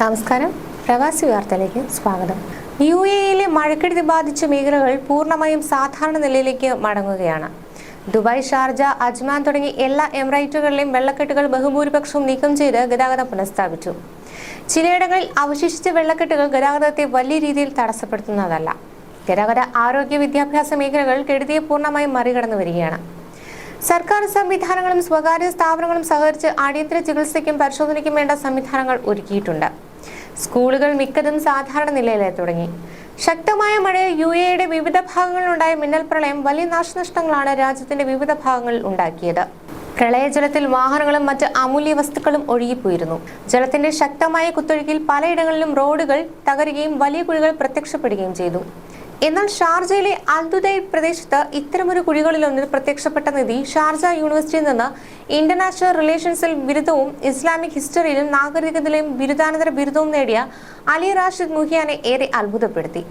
നമസ്കാരം. പ്രവാസി വാർത്തയിലേക്ക് സ്വാഗതം. യു എയിലെ മഴക്കെടുതി ബാധിച്ച മേഖലകൾ പൂർണമായും സാധാരണ നിലയിലേക്ക് മടങ്ങുകയാണ്. ദുബായ് ഷാർജ അജ്മാൻ തുടങ്ങി എല്ലാ എമിറേറ്റുകളിലെയും വെള്ളക്കെട്ടുകൾ ബഹുഭൂരിപക്ഷവും നീക്കം ചെയ്ത് ഗതാഗതം പുനഃസ്ഥാപിച്ചു. ചിലയിടങ്ങളിൽ അവശേഷിച്ച വെള്ളക്കെട്ടുകൾ ഗതാഗതത്തെ വലിയ രീതിയിൽ തടസ്സപ്പെടുത്തുന്നതല്ല. ഗതാഗത ആരോഗ്യ വിദ്യാഭ്യാസ മേഖലകൾ കെടുതിയെ പൂർണമായും മറികടന്നു വരികയാണ്. സർക്കാർ സംവിധാനങ്ങളും സ്വകാര്യ സ്ഥാപനങ്ങളും സഹകരിച്ച് അടിയന്തര ചികിത്സയ്ക്കും പരിശോധനയ്ക്കും വേണ്ട സംവിധാനങ്ങൾ ഒരുക്കിയിട്ടുണ്ട്. സ്കൂളുകൾ മിക്കതും സാധാരണ നിലയിലായി തുടങ്ങി. ശക്തമായ മഴയിൽ യു എയുടെ വിവിധ ഭാഗങ്ങളിലുണ്ടായ മിന്നൽ പ്രളയം വലിയ നാശനഷ്ടങ്ങളാണ് രാജ്യത്തിന്റെ വിവിധ ഭാഗങ്ങളിൽ ഉണ്ടാക്കിയത്. പ്രളയജലത്തിൽ വാഹനങ്ങളും മറ്റ് അമൂല്യ വസ്തുക്കളും ഒഴുകിപ്പോയിരുന്നു. ജലത്തിന്റെ ശക്തമായ കുത്തൊഴുക്കിൽ പലയിടങ്ങളിലും റോഡുകൾ തകരുകയും വലിയ കുഴികൾ പ്രത്യക്ഷപ്പെടുകയും ചെയ്തു. എന്നാൽ ഷാർജയിലെ അൽദുദൈ പ്രദേശത്ത് ഇത്തരമൊരു കുഴികളിലൊന്നിൽ പ്രത്യക്ഷപ്പെട്ട നിധി ഷാർജ യൂണിവേഴ്സിറ്റിയിൽ നിന്ന് ഇന്റർനാഷണൽ റിലേഷൻസിൽ ബിരുദവും ഇസ്ലാമിക് ഹിസ്റ്ററിയിലും നാഗരികതയിലും ബിരുദാനന്തര ബിരുദവും നേടിയ അലി റാഷിദ് മുഹിയാനെ ഏറെ അത്ഭുതപ്പെടുത്തി.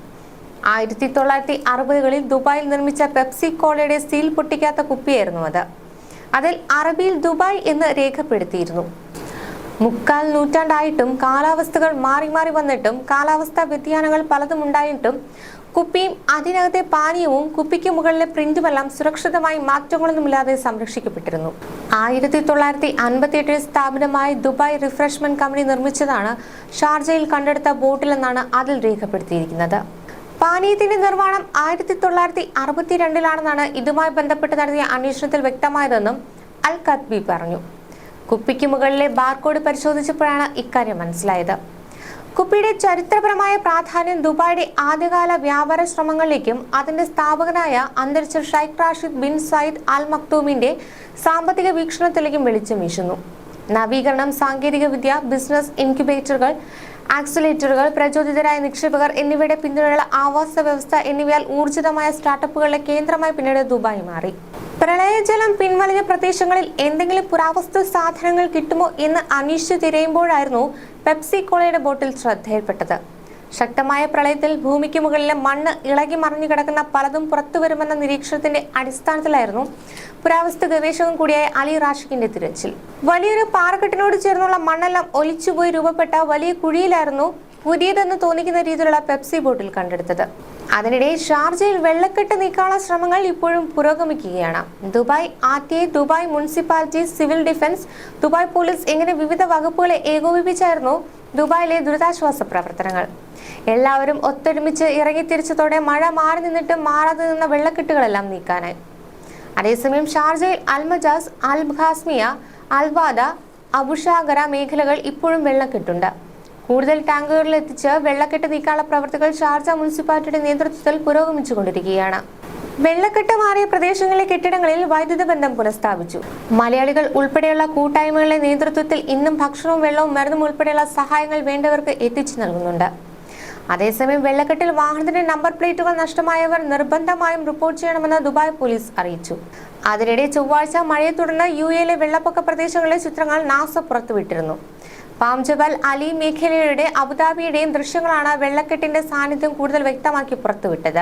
ആയിരത്തി തൊള്ളായിരത്തി അറുപതുകളിൽ ദുബായിൽ നിർമ്മിച്ച പെപ്സി കോളയുടെ സീൽ പൊട്ടിക്കാത്ത കുപ്പിയായിരുന്നു അത്. അതിൽ അറബിയിൽ ദുബായ് എന്ന് രേഖപ്പെടുത്തിയിരുന്നു. മുക്കാൽ നൂറ്റാണ്ടായിട്ടും കാലാവസ്ഥകൾ മാറി മാറി വന്നിട്ടും കാലാവസ്ഥാ വ്യതിയാനങ്ങൾ പലതും ഉണ്ടായിട്ടും കുപ്പിയും അതിനകത്തെ പാനീയവും കുപ്പിക്ക് മുകളിലെ പ്രിന്റുമെല്ലാം സുരക്ഷിതമായി മാറ്റങ്ങളൊന്നുമില്ലാതെ സംരക്ഷിക്കപ്പെട്ടിരുന്നു. ആയിരത്തി തൊള്ളായിരത്തി അൻപത്തി എട്ടിൽ സ്ഥാപനമായ ദുബായ് റിഫ്രഷ്മെന്റ് കമ്പനി നിർമ്മിച്ചതാണ് ഷാർജയിൽ കണ്ടെടുത്ത ബോട്ടിലെന്നാണ് അതിൽ രേഖപ്പെടുത്തിയിരിക്കുന്നത്. പാനീയത്തിന്റെ നിർമ്മാണം ആയിരത്തി തൊള്ളായിരത്തി അറുപത്തിരണ്ടിലാണെന്നാണ് ഇതുമായി ബന്ധപ്പെട്ട് നടത്തിയ അന്വേഷണത്തിൽ വ്യക്തമായതെന്നും അൽ കത്ബി പറഞ്ഞു. കുപ്പിക്ക് മുകളിലെ ബാർകോഡ് പരിശോധിച്ചപ്പോഴാണ് ഇക്കാര്യം മനസ്സിലായത്. കുപ്പിയുടെ ചരിത്രപരമായ പ്രാധാന്യം ദുബായിയുടെ ആദ്യകാല വ്യാപാര ശ്രമങ്ങളിലേക്കും അതിന്റെ സ്ഥാപകനായ അന്തരിച്ച Sheikh Rashid bin Saeed Al മക്തൂമിന്റെ സാമ്പത്തിക വീക്ഷണത്തിലേക്കും വെളിച്ചം വീശുന്നു. നവീകരണം സാങ്കേതികവിദ്യ ബിസിനസ് ഇൻക്യുബേറ്ററുകൾ ആക്സിലേറ്ററുകൾ പ്രചോദിതരായ നിക്ഷേപകർ എന്നിവയുടെ പിന്തുണയുള്ള ആവാസ വ്യവസ്ഥ എന്നിവയാൽ ഊർജിതമായ സ്റ്റാർട്ടപ്പുകളുടെ കേന്ദ്രമായി പിന്നീട് ദുബായ് മാറി. പ്രളയജലം പിൻവലിഞ്ഞ പ്രദേശങ്ങളിൽ എന്തെങ്കിലും പുരാവസ്തു സാധനങ്ങൾ കിട്ടുമോ എന്ന് അന്വേഷിച്ചു തിരയുമ്പോഴായിരുന്നു പെപ്സി കോളയുടെ ബോട്ടിൽ ശ്രദ്ധയിൽപ്പെട്ടത്. ശക്തമായ പ്രളയത്തിൽ ഭൂമിക്ക് മുകളിലെ മണ്ണ് ഇളകി മറിഞ്ഞു കിടക്കുന്ന പലതും പുറത്തു വരുമെന്ന നിരീക്ഷണത്തിന്റെ അടിസ്ഥാനത്തിലായിരുന്നു പുരാവസ്തു ഗവേഷകൻ കൂടിയായ അലി റാഷിഖിന്റെ തിരച്ചിൽ. വലിയൊരു പാറക്കെട്ടിനോട് ചേർന്നുള്ള മണ്ണെല്ലാം ഒലിച്ചുപോയി രൂപപ്പെട്ട വലിയ കുഴിയിലായിരുന്നു പുതിയതെന്ന് തോന്നിക്കുന്ന രീതിയിലുള്ള പെപ്സി ബോട്ടിൽ കണ്ടെടുത്തത്. അതിനിടെ ഷാർജയിൽ വെള്ളക്കെട്ട് നീക്കാനുള്ള ശ്രമങ്ങൾ ഇപ്പോഴും പുരോഗമിക്കുകയാണ്. Dubai R Dubai municipality civil defence Dubai police എങ്ങനെ വിവിധ വകുപ്പുകളെ ഏകോപിപ്പിച്ചായിരുന്നു ദുബായിലെ ദുരിതാശ്വാസ പ്രവർത്തനങ്ങൾ. എല്ലാവരും ഒത്തൊരുമിച്ച് ഇറങ്ങി തിരിച്ചതോടെ മഴ മാറി നിന്നിട്ടും മാറാതെ നിന്ന വെള്ളക്കെട്ടുകളെല്ലാം നീക്കാനായി. അതേസമയം ഷാർജയിൽ അൽമജാസ് അൽ ഖാസ്മിയ അൽവാദ അബുഷാഗര മേഖലകൾ ഇപ്പോഴും വെള്ളക്കെട്ടുണ്ട്. കൂടുതൽ ടാങ്കുകളിൽ എത്തിച്ച് വെള്ളക്കെട്ട് നീക്കാനുള്ള പ്രവർത്തികൾ ഷാർജ മുനിസിപ്പാലിറ്റിയുടെ നേതൃത്വത്തിൽ പുരോഗമിച്ചുകൊണ്ടിരിക്കുകയാണ്. വെള്ളക്കെട്ട് മാറിയ പ്രദേശങ്ങളിലെ കെട്ടിടങ്ങളിൽ വൈദ്യുത ബന്ധം പുനഃസ്ഥാപിച്ചു. മലയാളികൾ ഉൾപ്പെടെയുള്ള കൂട്ടായ്മകളുടെ നേതൃത്വത്തിൽ ഇന്നും ഭക്ഷണവും വെള്ളവും മരുന്നും ഉൾപ്പെടെയുള്ള സഹായങ്ങൾ വേണ്ടവർക്ക് എത്തിച്ചു നൽകുന്നുണ്ട്. അതേസമയം വെള്ളക്കെട്ടിൽ വാഹനത്തിന്റെ നമ്പർ പ്ലേറ്റുകൾ നഷ്ടമായവർ നിർബന്ധമായും റിപ്പോർട്ട് ചെയ്യണമെന്ന് ദുബായ് പോലീസ് അറിയിച്ചു. അതിനിടെ ചൊവ്വാഴ്ച മഴയെ തുടർന്ന് യു എയിലെ വെള്ളപ്പൊക്ക പ്രദേശങ്ങളിലെ ചിത്രങ്ങൾ നാസ പുറത്തുവിട്ടിരുന്നു. പാംജബൽ അലി മേഖലയുടെ അബുദാബിയുടെയും ദൃശ്യങ്ങളാണ് വെള്ളക്കെട്ടിന്റെ സാന്നിധ്യം കൂടുതൽ വ്യക്തമാക്കി പുറത്തുവിട്ടത്.